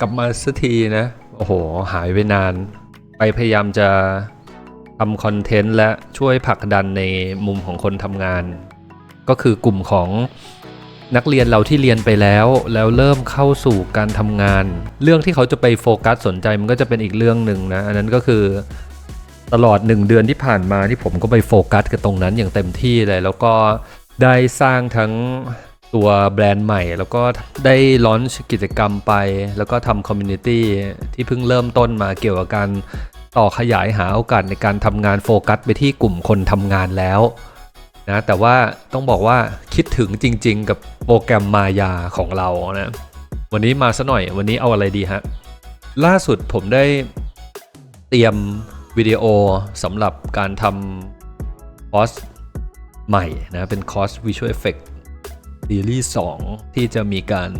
กลับมาสักทีนะ โอ้โห หายไปนาน ไปพยายามจะทำคอนเทนต์และช่วยผลักดันในมุมของคนทำงาน ก็คือกลุ่มของนักเรียนเราที่เรียนไปแล้ว แล้วเริ่มเข้าสู่การทำงาน เรื่องที่เขาจะไปโฟกัสสนใจมันก็จะเป็นอีกเรื่องหนึ่งนะ อันนั้นก็คือตลอด 1 เดือนที่ผ่านมาที่ผมก็ไปโฟกัสกับตรงนั้นอย่างเต็มที่เลย แล้วก็ได้สร้างทั้ง ตัวแบรนด์ใหม่ แล้วก็ได้ลอนช์กิจกรรมไป แล้วก็ทำคอมมูนิตี้ที่เพิ่งเริ่มต้นมาเกี่ยวกับการต่อขยายหาโอกาสในการทำงานโฟกัสไปที่กลุ่มคนทำงานแล้วนะแต่ว่าต้องบอกว่าคิดถึงจริง ๆ กับโปรแกรมมายาของเรานะวันนี้มาซะหน่อยวันนี้เอาอะไรดีฮะ ล่าสุดผมได้เตรียมวิดีโอสำหรับการทำคอร์สใหม่นะเป็นคอร์ส Visual Effect ซีรีส์2ที่จะมีการ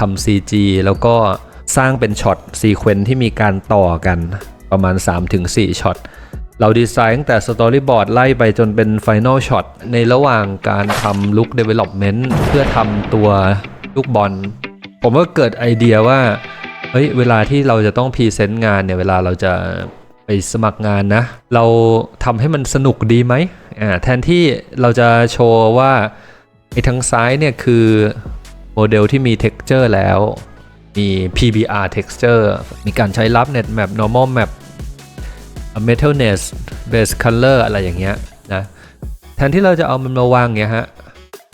ทำ CG แล้วก็สร้างเป็นช็อตซีเควนที่มีการต่อกันประมาณ 3-4ช็อตเราดีไซน์ตั้งแต่สตอรี่บอร์ดไล่ไปจนเป็น Final Shot ในระหว่างการทำลุค Development เพื่อทำตัวลูกบอล ผมก็เกิดไอเดียว่า เฮ้ย เวลาที่เราจะต้องพรีเซนต์งานเนี่ย เวลาเราจะไปสมัครงานนะ เราทำให้มันสนุกดีไหมอ่าแทนที่เราจะโชว์ว่า ไอ้ทางซ้ายเนี่ยคือโมเดลที่มี texture แล้ว มี PBR texture มีการใช้ roughness map normal map metalness base color อะไรอย่างเงี้ยนะแทนที่เราจะเอามันมาวางเงี้ยฮะ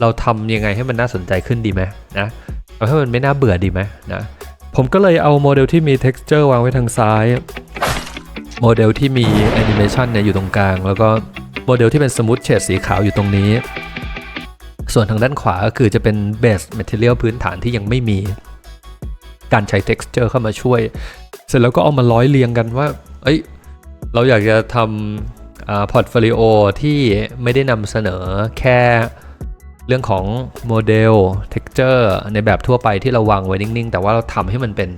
เราทำยังไงให้มันน่าสนใจขึ้นดีไหมนะเอาให้มันไม่น่าเบื่อดีไหมนะผมก็เลยเอาโมเดลที่มี texture วางไว้ทางซ้าย โมเดลที่มี animation เนี่ยอยู่ตรงกลาง แล้วก็โมเดลที่เป็น smooth shade สีขาวอยู่ตรงนี้ ส่วนทางด้านขวาก็คือจะเป็น base material พื้นฐานที่ยังไม่มี การใช้ texture เข้ามาช่วย เสร็จแล้วก็เอามาร้อยเรียงกันว่า เอ้ย เราอยากจะทำพอร์ตโฟลิโอที่ไม่ได้นำเสนอแค่เรื่องของโมเดล texture ในแบบทั่วไปที่เราวางไว้นิ่งๆ แต่ว่าเราทำให้มันเป็น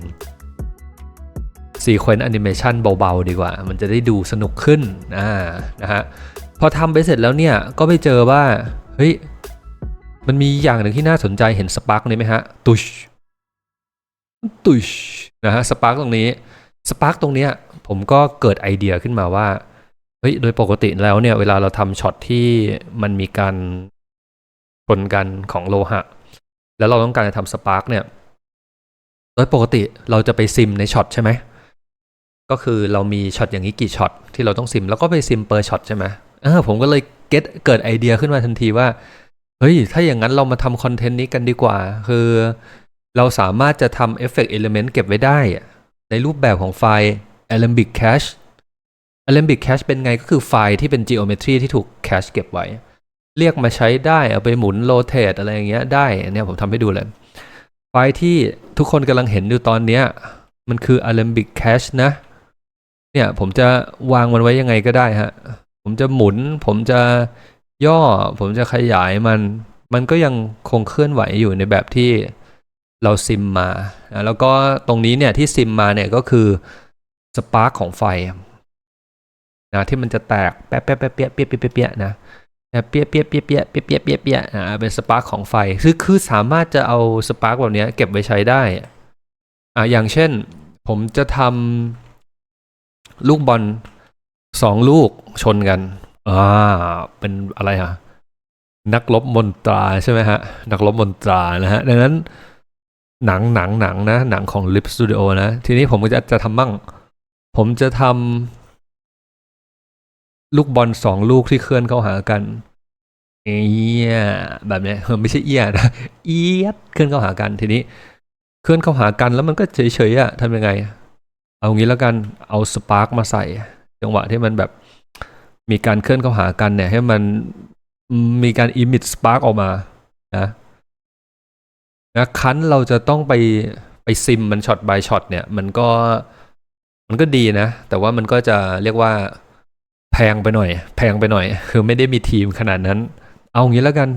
ซีเควนต์แอนิเมชันเบาๆ ดีกว่า มันจะได้ดูสนุกขึ้นอ่านะฮะ พอทำไปเสร็จแล้วเนี่ย ก็ไปเจอว่า เฮ้ย มันมีอย่างหนึ่งที่น่าสนใจเห็นสปาร์กนี้ไหมฮะตุชตุชนะฮะสปาร์กตรงนี้สปาร์กตรงเนี้ยผมก็เกิดไอเดียขึ้นมาว่าเฮ้ยโดยปกติแล้วเนี่ยเวลาเราทำช็อตที่มันมีการชนกันของโลหะ แล้วเราต้องการจะทำสปาร์กเนี่ยโดยปกติเราจะไปซิมในช็อตใช่ไหมก็คือเรามีช็อตอย่างนี้กี่ช็อตที่เราต้องซิม แล้วก็ไปซิมเปอร์ช็อตใช่ไหมเออผมก็เลยเก็ตเกิดไอเดียขึ้นมาทันทีว่า เฮ้ย ถ้าอย่างนั้นเรามาทำคอนเทนต์นี้กันดีกว่า คือเราสามารถจะทำเอฟเฟกต์เอลิเมนต์เก็บไว้ได้ ในรูปแบบของไฟล์ Alembic Cache Alembic Cache เป็นไงก็คือไฟล์ที่เป็น geometry ที่ถูก cache เก็บไว้ เรียกมาใช้ได้ เอาไปหมุน rotate อะไรอย่างเงี้ยได้อันเนี้ยผมทำให้ดูเลย ไฟล์ที่ทุกคนกำลังเห็นอยู่ตอนเนี้ย มันคือ Alembic Cache นะ เนี่ยผมจะวางมันไว้ยังไงก็ได้ฮะ ผมจะหมุน ผมจะ ย่อผมจะขยายมัน มันก็ยังคงเคลื่อนไหวอยู่ในแบบที่เราซิมมาแล้วก็ตรงนี้เนี่ยที่ซิมมาเนี่ยก็คือสปาร์กของไฟนะที่มันจะแตกแป๊ะแป๊ะแป๊ะเปี้ยเปี้ยเปี้ยเปียนะเปียเปียเปียเปียเปียเปียเปียเปียอ่าเป็นสปาร์กของไฟคือคือสามารถจะเอาสปาร์กแบบนี้เก็บไว้ใช้ได้อ่าอย่างเช่น ผมจะทำลูกบอลสองลูกชนกัน อ่าเป็นอะไรฮะนักลบมนตราใช่ไหมฮะ นักลบมนตรานะฮะ ดังนั้นหนังหนังหนังนะ หนังของ Lip Studio นะ ทีนี้ผมก็จะจะทำบ้างผมจะทำลูกบอลสองลูกที่เคลื่อนเข้าหากัน เอียแบบเนี้ยเออไม่ใช่เอียนะเอียเคลื่อนเข้าหากันทีนี้ เคลื่อนเข้าหากันแล้วมันก็เฉยๆอะทำยังไง เอางี้แล้วกันเอาสปาร์กมาใส่ จังหวะที่มันแบบ มีการเคลื่อนเข้าหากันเนี่ย ให้มันมีการอิมิตสปาร์กออกมานะนะคันเราจะต้องไปไปซิมมันช็อตบายช็อตเนี่ย มันก็มันก็ดีนะ แต่ว่ามันก็จะเรียกว่าแพงไปหน่อย แพงไปหน่อย คือไม่ได้มีทีมขนาดนั้น เอางี้แล้วกัน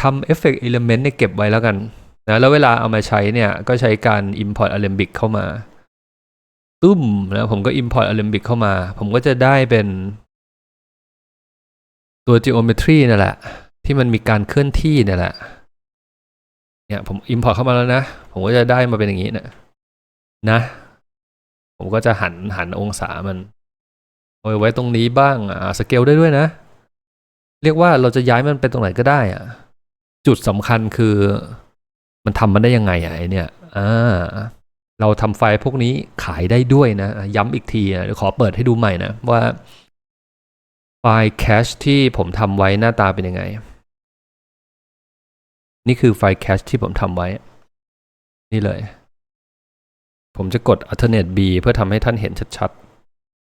ทำเอฟเฟกต์เอลิเมนต์เนี่ยเก็บไว้แล้วกันนะแล้วเวลาเอามาใช้เนี่ย ก็ใช้การ Import Alembic เข้ามาตุ้มแล้วผมก็ Import Alembic เข้ามา ผมก็จะได้เป็น ตัว geometry นั่นแหละ ที่มันมีการเคลื่อนที่นี่แหละ เนี่ยผม import เข้ามาแล้วนะ ผมก็จะได้มาเป็นอย่างนี้นะนะ ผมก็จะหันหันองศามันเอาไว้ตรงนี้บ้างอ่าสเกลได้ด้วยนะ เรียกว่าเราจะย้ายมันไปตรงไหนก็ได้อะจุดสำคัญคือมันทำมันได้ยังไงอะไอเนี่ยอ่าเราทำไฟล์พวกนี้ขายได้ด้วยนะ ย้ำอีกทีนะเดี๋ยวขอเปิดให้ดูใหม่นะว่า ไฟล์แคชที่ผมทำไว้หน้าตาเป็นยังไง นี่คือไฟล์แคชที่ผมทำไว้ นี่เลย ผมจะกด alternate B เพื่อทำให้ท่านเห็นชัด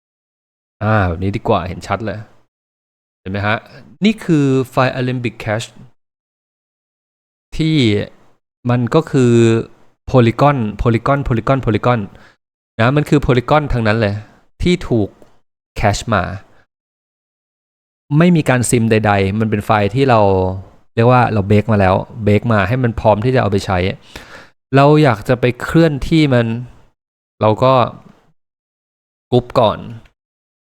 ๆ อ่าแบบนี้ดีกว่าเห็นชัดเลย เห็นไหมฮะ นี่คือไฟล์ Alembic Cache ที่มันก็คือ polygon polygon polygon polygon นะมันคือ polygon ทั้งนั้นเลย ที่ถูกแคชมา ไม่มีการซิมใด ๆ มันเป็นไฟล์ที่เราเรียกว่าเราเบ k มาแล้วเบ k มาให้มันพร้อมที่จะเอาไปใช้ เราอยากจะไปเคลื่อนที่มัน เราก็กรุ๊ปก่อน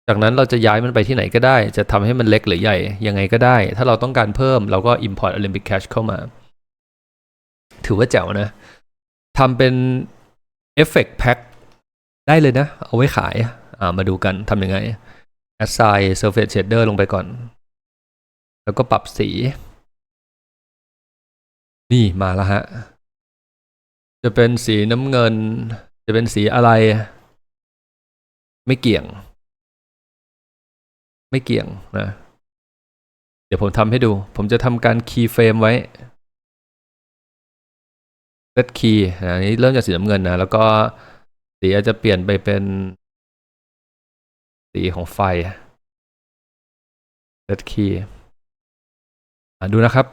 จากนั้นเราจะย้ายมันไปที่ไหนก็ได้ จะทำให้มันเล็กหรือใหญ่ ยังไงก็ได้ ถ้าเราต้องการเพิ่มเราก็ import Olympic Cache เข้ามา ถือว่าแจ๋วนะทำเป็น Effect Pack ได้เลยนะ เอาไว้ขาย อ่ามาดูกันทำยังไง assign surface shader ลงไปก่อน แล้วก็ปรับสี นี่มาแล้วฮะ จะเป็นสีน้ำเงิน จะเป็นสีอะไร ไม่เกี่ยง ไม่เกี่ยงนะ เดี๋ยวผมทำให้ดู ผมจะทำการ key frame ไว้ set key นะอันนี้เริ่มจากสีน้ำเงินนะ แล้วก็สีอาจจะเปลี่ยนไปเป็น สีของไฟ set key อะดูนะครับ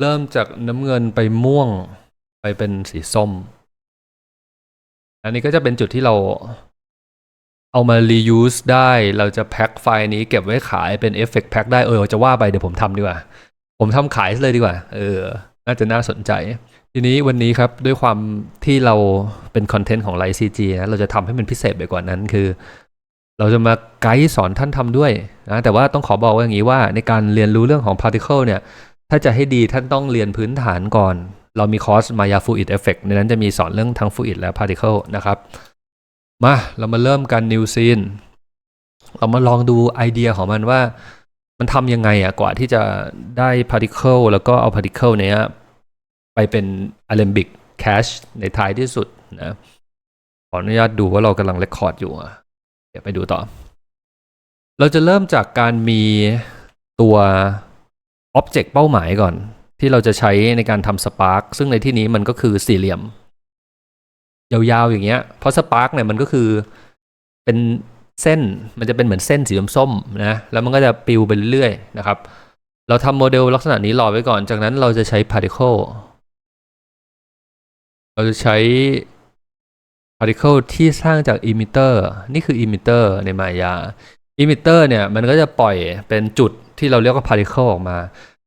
เริ่มจากน้ำเงินไปม่วงไปเป็นสีส้ม อันนี้ก็จะเป็นจุดที่เราเอามา reuse ได้ เราจะแพ็คไฟล์นี้เก็บไว้ขายเป็น effect pack ได้ เออ จะว่าไปเดี๋ยวผมทำดีกว่า ผมทำขายเลยดีกว่า เออ น่าจะน่าสนใจ ทีนี้วันนี้ครับด้วยความที่เราเป็นคอนเทนต์ของ l i ์ CG นะเราจะทำให้มันพิเศษไปกว่านั้นคือ เราจะมาไกด์สอนท่านทำด้วยนะแต่ว่าต้องขอบอกว่าอย่างนี้ว่า ในการเรียนรู้เรื่องของ particle เนี่ย ถ้าจะให้ดีท่านต้องเรียนพื้นฐานก่อน เรามีคอร์ส Maya Fluid Effect ในนั้นจะมีสอนเรื่องทั้ง Fluid และ Particle นะครับ มาเรามาเริ่มกัน New Scene เรามาลองดูไอเดียของมันว่า มันทำยังไงอะกว่าที่จะได้ Particle แล้วก็เอา Particle เนี้ย ไปเป็น Alembic Cache ในท้ายที่สุดนะ ขออนุญาตดูว่าเรากำลังเรคคอร์ดอยู่อะเดี๋ยวไปดูต่อ เราจะเริ่มจากการมีตัว Object เป้าหมายก่อน ที่เราจะใช้ในการทำ Spark ซึ่งในที่นี้มันก็คือสี่เหลี่ยม ยาวๆอย่างเงี้ย เพราะ Spark เนี่ยมันก็คือเป็นเส้นมันจะเป็นเหมือนเส้นสีส้มๆนะแล้วมันก็จะปิวไปเรื่อยๆนะครับ เราทำโมเดลลักษณะนี้รอไว้ก่อน จากนั้นเราจะใช้ particle เราจะใช้ particle ที่สร้างจาก emitter นี่คือ emitter ในมายา emitter เนี่ยมันก็จะปล่อยเป็นจุดที่เราเรียกว่า particle ออกมา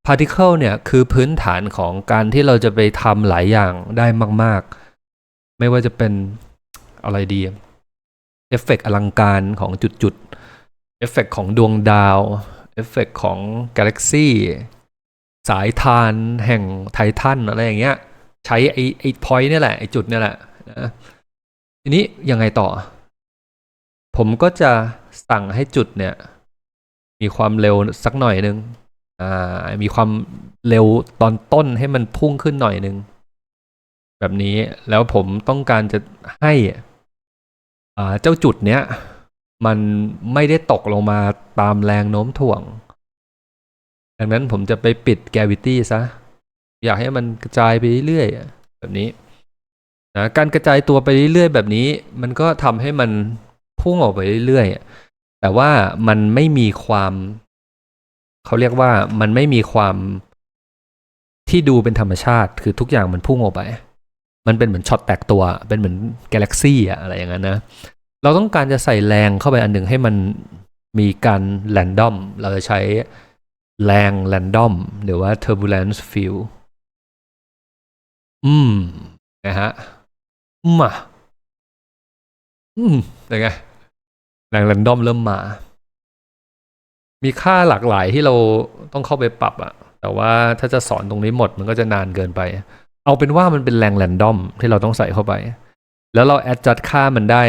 particle เนี่ยคือพื้นฐานของการที่เราจะไปทำหลายอย่างได้มาก ๆ ไม่ว่าจะเป็นอะไรดีเอฟเฟกต์อลังการของจุดๆเอฟเฟกต์ของดวงดาวเอฟเฟกต์ของกาแล็กซี่สายทานแห่งไททันอะไรอย่างเงี้ย ใช้ไอ้ไอ้พอยต์นี่แหละไอ้จุดนี่แหละนะทีนี้ยังไงต่อ ผมก็จะสั่งให้จุดเนี่ย มีความเร็วสักหน่อยหนึ่งอ่ามีความเร็วตอนต้นให้มันพุ่งขึ้นหน่อยหนึ่งแบบนี้แล้วผมต้องการจะให้อ่าเจ้าจุดเนี้ยมันไม่ได้ตกลงมาตามแรงโน้มถ่วง ดังนั้นผมจะไปปิด gravity ซะ อยากให้มันกระจายไปเรื่อยๆแบบนี้นะการกระจายตัวไปเรื่อยๆแบบนี้ มันก็ทำให้มันพุ่งออกไปเรื่อยๆแต่ว่ามันไม่มีความเขาเรียกว่ามันไม่มีความที่ดูเป็นธรรมชาติ คือทุกอย่างมันพุ่งออกไป มันเป็นเหมือนช็อตแตกตัว เป็นเหมือนกาแล็กซี่อะอะไรอย่างนั้นนะ เราต้องการจะใส่แรงเข้าไปอันหนึ่งให้มันมีการแรนดอม เราจะใช้แรงแรนดอมหรือว่า turbulence field อืม นะฮะอืมอะอืมเป็นไงแรงแรนดอมเริ่มมา มีค่าหลากหลายที่เราต้องเข้าไปปรับอะแต่ว่าถ้าจะสอนตรงนี้หมดมันก็จะนานเกินไป เอาเป็นว่ามันเป็นแรงแรนดอมที่เราต้องใส่เข้าไป แล้วเราแอดจัดค่ามันได้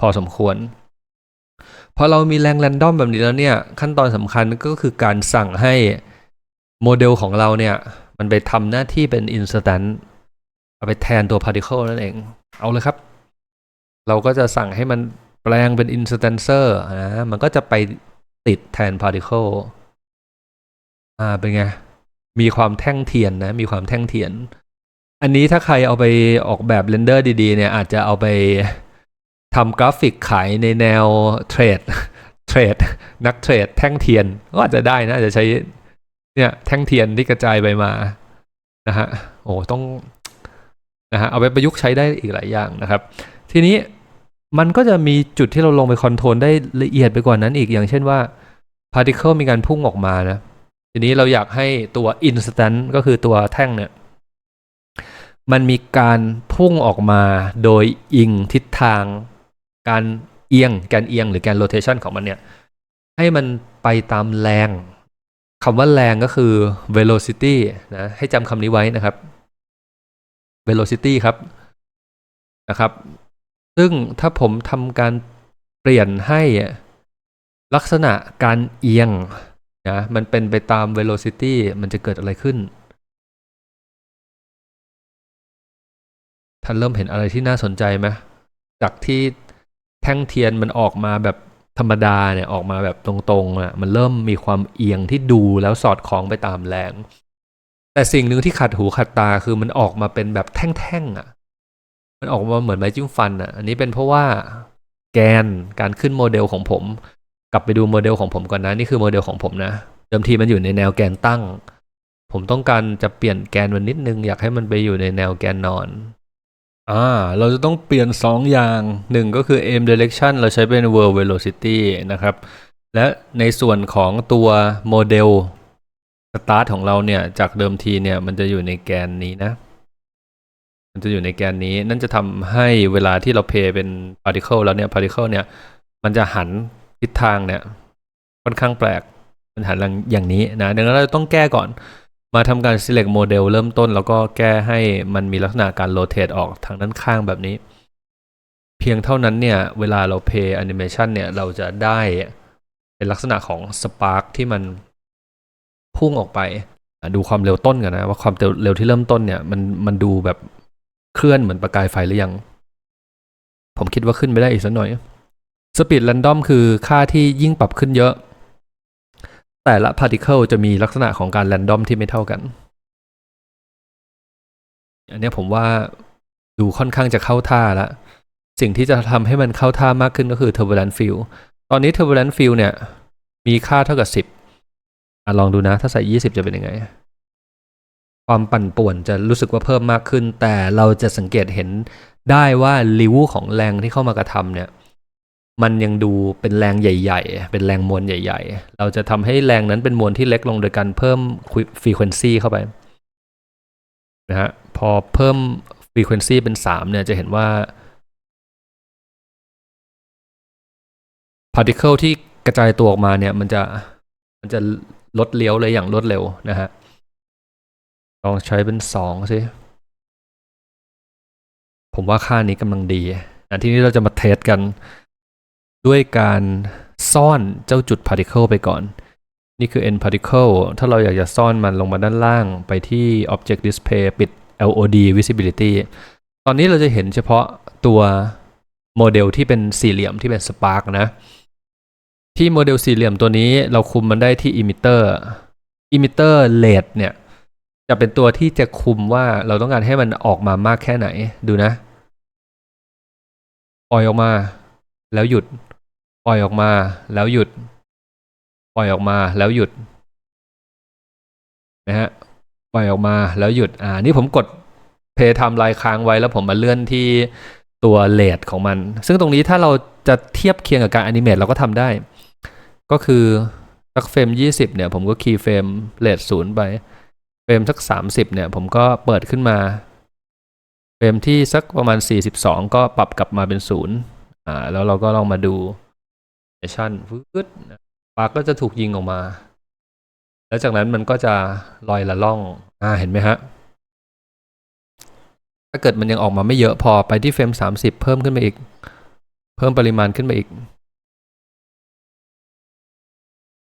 พอสมควร พอเรามีแรงแรนดอมแบบนี้แล้วเนี่ย ขั้นตอนสำคัญก็คือการสั่งให้โมเดลของเราเนี่ย มันไปทำหน้าที่เป็น instant เอาไปแทนตัว particle นั่นเอง เอาเลยครับ เราก็จะสั่งให้มันแปลงเป็น instancer นะ มันก็จะไปติดแทน particle อ่า เป็นไง มีความแท่งเทียนนะ มีความแท่งเทียน อันนี้ถ้าใครเอาไปออกแบบเรนเดอร์ดีๆ เนี่ย อาจจะเอาไปทำกราฟิกขายในแนวเทรด เทรด นักเทรดแท่งเทียน ก็อาจจะได้นะอาจะใช้ เนี่ยแท่งเทียนที่กระจายไปมานะฮะโอ้ต้องนะฮะเอาไปประยุกต์ใช้ได้อีกหลายอย่างนะครับ ทีนี้มันก็จะมีจุดที่เราลงไปคอนโทรลได้ละเอียดไปกว่านั้นอีกอย่างเช่นว่า particle มีการพุ่งออกมานะ ทีนี้เราอยากให้ตัว instant ก็คือตัวแท่งเนี่ย มันมีการพุ่งออกมาโดยอิงทิศทาง การเอียงการเอียงหรือการ rotation ของมันเนี่ย ให้มันไปตามแรง คำว่าแรงก็คือ velocity นะให้จำคำนี้ไว้นะครับ velocity ครับนะครับ ซึ่งถ้าผมทำการเปลี่ยนให้ลักษณะการเอียงนะมันเป็นไปตาม velocity มันจะเกิดอะไรขึ้น ท่านเริ่มเห็นอะไรที่น่าสนใจไหมจากที่แท่งเทียนมันออกมาแบบ ธรรมดาเนี่ยออกมาแบบตรงๆอะมันเริ่มมีความเอียงที่ดูแล้วสอดคล้องไปตามแรง แต่สิ่งหนึ่งที่ขัดหูขัดตาคือมันออกมาเป็นแบบแท่งๆอะ มันออกมาเหมือนไม้จิ้มฟันอะ อันนี้เป็นเพราะว่าแกนการขึ้นโมเดลของผม กลับไปดูโมเดลของผมก่อนนะนี่คือโมเดลของผมนะเดิมทีมันอยู่ในแนวแกนตั้ง ผมต้องการจะเปลี่ยนแกนมันนิดนึง อยากให้มันไปอยู่ในแนวแกนนอน อ่าเราจะต้องเปลี่ยน 2 อย่างหนึ่งก็คือ aim direction เราใช้เป็น world velocity นะครับ และในส่วนของตัวโมเดล start ของเราเนี่ย จากเดิมทีเนี่ย มันจะอยู่ในแกนนี้นะ มันจะอยู่ในแกนนี้ นั่นจะทำให้เวลาที่เราเพย์เป็น particle แล้วเนี่ย particle เนี่ย มันจะหันทิศทางเนี่ย ค่อนข้างแปลก มันหันอย่างนี้นะ ดังนั้นเราต้องแก้ก่อน มาทำการ select model เริ่มต้น แล้วก็แก้ให้มันมีลักษณะการ rotate ออกทางด้านข้างแบบนี้ เพียงเท่านั้นเนี่ย เวลาเรา play animation เนี่ย เราจะได้เป็นลักษณะของ spark ที่มันพุ่งออกไป ดูความเร็วต้นกันนะ ว่าความเร็วที่เริ่มต้นเนี่ย มันมันดูแบบเคลื่อนเหมือนประกายไฟหรือยัง ผมคิดว่าขึ้นไปได้อีกสักหน่อย speed random คือค่าที่ยิ่งปรับขึ้นเยอะ แต่ละ particle จะมีลักษณะของการ random ที่ไม่เท่ากัน อันนี้ผมว่าดูค่อนข้างจะเข้าท่าล้วสิ่งที่จะทำให้มันเข้าท่ามากขึ้นก็คือ turbulent field ตอนนี้ turbulent field เนี่ย มีค่าเท่ากับ 10อลองดูนะ ถ้าใส่ 20 จะเป็นยังไง ความปั่นป่วนจะรู้สึกว่าเพิ่มมากขึ้น แต่เราจะสังเกตเห็นได้ว่าริ้วของแรงที่เข้ามากระทำเนี่ย มันยังดูเป็นแรงใหญ่ ๆ เป็นแรงมวลใหญ่ ๆ เราจะทำให้แรงนั้นเป็นมวลที่เล็กลงโดยการเพิ่มฟรีเควนซีเข้าไปนะฮะพอเพิ่มฟรีเควนซีเป็น3เนี่ยจะเห็นว่า particle ที่กระจายตัวออกมาเนี่ยมันจะมันจะลดเลี้ยวเลยอย่างรวดเร็วนะฮะลองใช้เป็น2สิผมว่าค่านี้กำลังดีนะทีนี้เราจะมาเทสกัน ด้วยการซ่อนเจ้าจุด particle ไปก่อน นี่คือ n particle ถ้าเราอยากจะซ่อนมันลงมาด้านล่างไปที่ object display ปิด LOD visibility ตอนนี้เราจะเห็นเฉพาะตัวโมเดลที่เป็นสี่เหลี่ยมที่เป็น spark นะ ที่โมเดลสี่เหลี่ยมตัวนี้เราคุมมันได้ที่ emitter emitter rate เนี่ยจะเป็นตัวที่จะคุมว่าเราต้องการให้มันออกมามากแค่ไหนดูนะ ปล่อยออกมาแล้วหยุด ปล่อยออกมาแล้วหยุด ปล่อยออกมาแล้วหยุดนะฮะปล่อยออกมาแล้วหยุดอ่านี่ผมกดเพย์ไทม์ไลน์ค้างไว้แล้วผมมาเลื่อนที่ตัวเลทของมัน ซึ่งตรงนี้ถ้าเราจะเทียบเคียงกับการอนิเมตเราก็ทำได้ ก็คือสักเฟรม20 เนี่ย ผมก็คีย์เฟรมเลทศูนย์ไป เฟรมสัก 30 เนี่ย ผมก็เปิดขึ้นมา เฟรมที่สักประมาณ 42 ก็ปรับกลับมาเป็นศูนย์อ่าแล้วเราก็ลองมาดู ชันฟืดปาร์กก็จะถูกยิงออกมา แล้วจากนั้นมันก็จะลอยละล่อง อ่าเห็นไหมฮะ ถ้าเกิดมันยังออกมาไม่เยอะพอไปที่เฟรม30เพิ่มขึ้นไปอีก เพิ่มปริมาณขึ้นไปอีก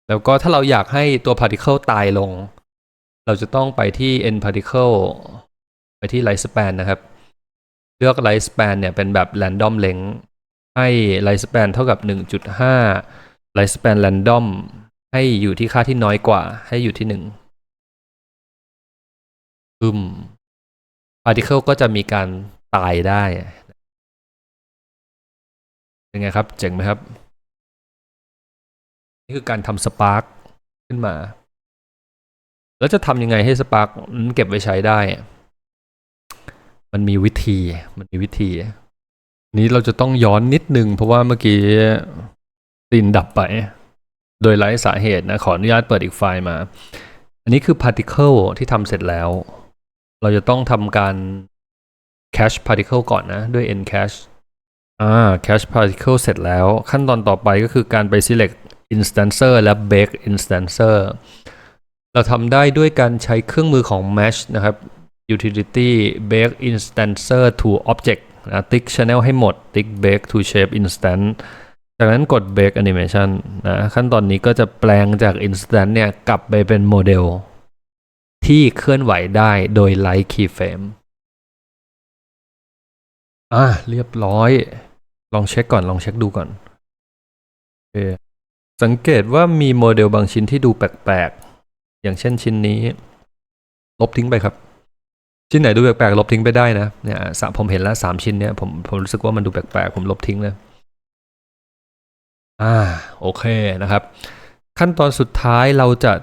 แล้วก็ถ้าเราอยากให้ตัว particle ตายลง เราจะต้องไปที่ n particle ไปที่ light span นะครับ เลือก light span เนี่ยเป็นแบบ random length ให้ light span เท่ากับ 1.5 light span random ให้อยู่ที่ค่าที่น้อยกว่า ให้อยู่ที่1อึม particle ก็จะมีการตายได้เป็นไงครับ เจ๋งไหมครับ นี่คือการทำสปาร์กขึ้นมา แล้วจะทำยังไงให้สปาร์กเก็บไว้ใช้ได้ มันมีวิธี มันมีวิธี นี้เราจะต้องย้อนนิดนึง เพราะว่าเมื่อกี้ตินดับไป โดยไร้สาเหตุนะ ขออนุญาตเปิดอีกไฟล์มา อันนี้คือ particle ที่ทำเสร็จแล้ว เราจะต้องทำการ cache particle ก่อนนะ ด้วย ncache อ่า cache particle เสร็จแล้ว ขั้นตอนต่อไปก็คือการไป select instancer และ bake instancer เราทำได้ด้วยการใช้เครื่องมือของ mesh นะครับ utility bake instancer to object ติ๊ก channel ให้หมดติ๊ก bake to shape instant จากนั้นกด bake animation นะขั้นตอนนี้ก็จะแปลงจาก instant เนี่ย กลับไปเป็นโมเดล ที่เคลื่อนไหวได้โดย light keyframe อะเรียบร้อย ลองเช็คก่อนลองเช็คดูก่อนโอเสังเกตว่ามีโมเดลบางชิ้นที่ดูแปลกๆ อย่างเช่นชิ้นนี้ ลบทิ้งไปครับ ชิ้นไหนดูแปลกๆลบทิ้งไปได้นะเนี่ยสามผมเห็นแล้วสามชิ้นเนี่ยผมผมรู้สึกว่ามันดูแปลกๆผมลบทิ้งเลยอ่าโอเคนะครับ ขั้นตอนสุดท้ายเราจะ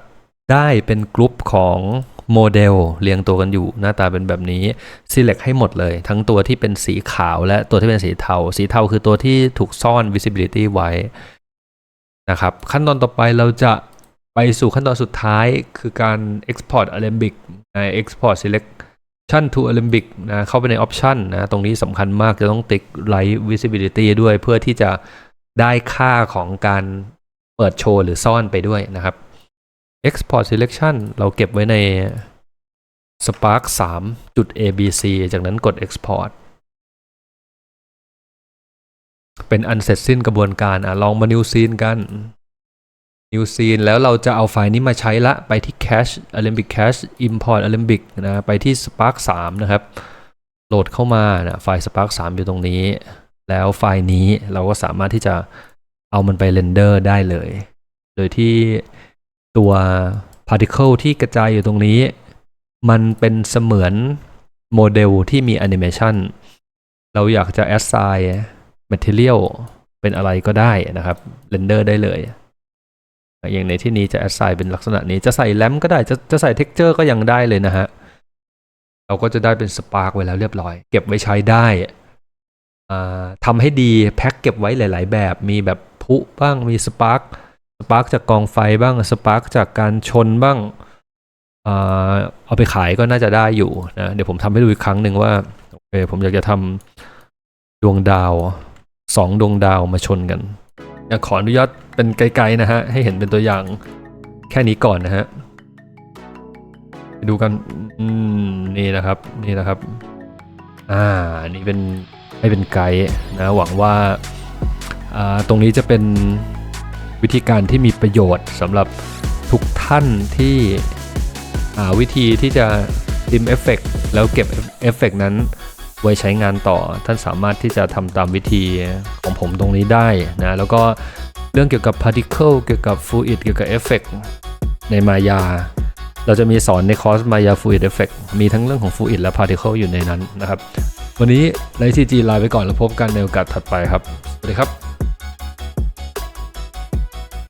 ได้เป็นกลุ่มของโมเดลเรียงตัวกันอยู่หน้าตาเป็นแบบนี้ select ให้หมดเลย ทั้งตัวที่เป็นสีขาวและตัวที่เป็นสีเทา สีเทาคือตัวที่ถูกซ่อน visibility ไว้นะครับ ขั้นตอนต่อไปเราจะไปสู่ขั้นตอนสุดท้ายคือการ export alembic ใน export selection to alembic นะเข้าไปใน option นะตรงนี้สำคัญมากจะต้องติ๊ก light visibility ด้วยเพื่อที่จะได้ค่าของการเปิดโชว์หรือซ่อนไปด้วยนะครับ export selection เราเก็บไว้ใน spark 3จุด abc จากนั้นกด export เป็นอันเสร็จสิ้นกระบวนการอะลองมา new scene กัน new scene แล้วเราจะเอาไฟล์นี้มาใช้ละไปที่ cache alembic cache import alembic นะไปที่ spark 3 นะครับ โหลดเข้ามานะไฟล์ spark 3 อยู่ตรงนี้ แล้วไฟล์นี้เราก็สามารถที่จะเอามันไปเรนเดอร์ได้เลย โดยที่ตัว particle ที่กระจายอยู่ตรงนี้ มันเป็นเสมือนโมเดลที่มี animation เราอยากจะ assign material เป็นอะไรก็ได้นะครับเรนเดอร์ได้เลย อย่างในที่นี้จะ assign เป็นลักษณะนี้จะใส่แลมก็ได้จะจะใส่ texture ก็ยังได้เลยนะฮะ เราก็จะได้เป็น spark ไว้แล้วเรียบร้อย เก็บไว้ใช้ได้อ่าทำให้ดีแพ็คเก็บไว้หลาย ๆ แบบมีแบบพุบ้างมี spark สปาร์กจากกองไฟบ้างสปาร์กจากการชนบ้างเอาไปขายก็น่าจะได้อยู่นะเดี๋ยวผมทำให้ดูอีกครั้งหนึ่งว่าโอเคผมอยากจะทำดวงดาวสองดวงดาวมาชนกัน อยากขออนุญาตเป็นไกลๆนะฮะ ให้เห็นเป็นตัวอย่างแค่นี้ก่อนนะฮะไปดูกันนี่นะครับ นี่นะครับ อ่า นี่เป็นให้เป็นไกด์นะหวังว่าาตรงนี้จะเป็นวิธีการที่มีประโยชน์สำหรับทุกท่านที่วิธีที่จะดิมเอฟเฟกแล้วเก็บเอฟเฟกนั้น ไว้ใช้งานต่อ ท่านสามารถที่จะทำตามวิธีของผมตรงนี้ได้นะแล้วก็เรื่องเกี่ยวกับ particle เกี่ยวกับ fluid เกี่ยวกับเอฟเฟกในมายา เราจะมีสอนในคอร์สมายา fluid effect มีทั้งเรื่องของ fluid และ particle อยู่ในนั้นนะครับ วันนี้ไลท์ซีจีลาไปก่อนแล้วพบกันในโอกาสถัดไปครับ สวัสดีครับ